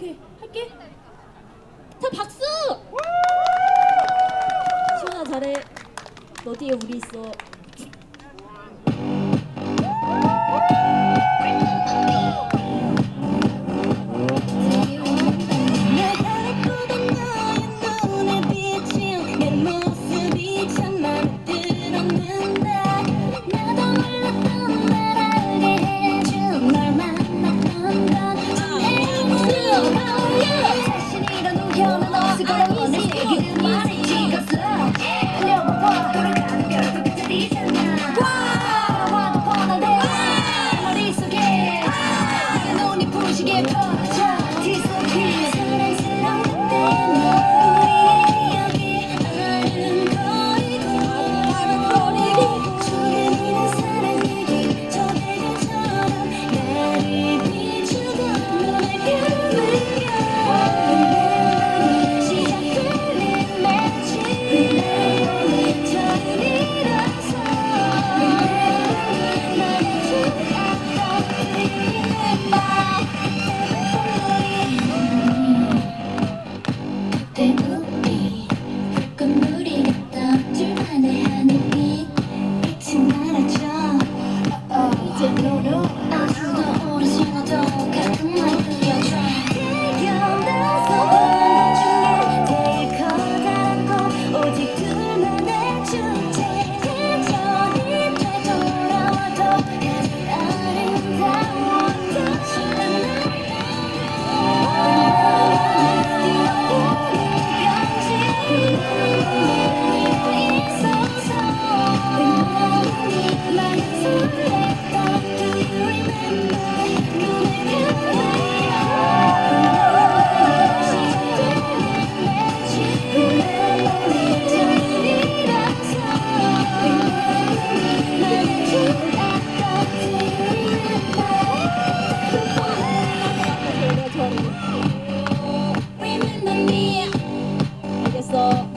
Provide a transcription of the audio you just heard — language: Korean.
오케이 할게. 자 박수! 시원아 잘해. 너 뒤에 우리 있어. Thank you. 있어.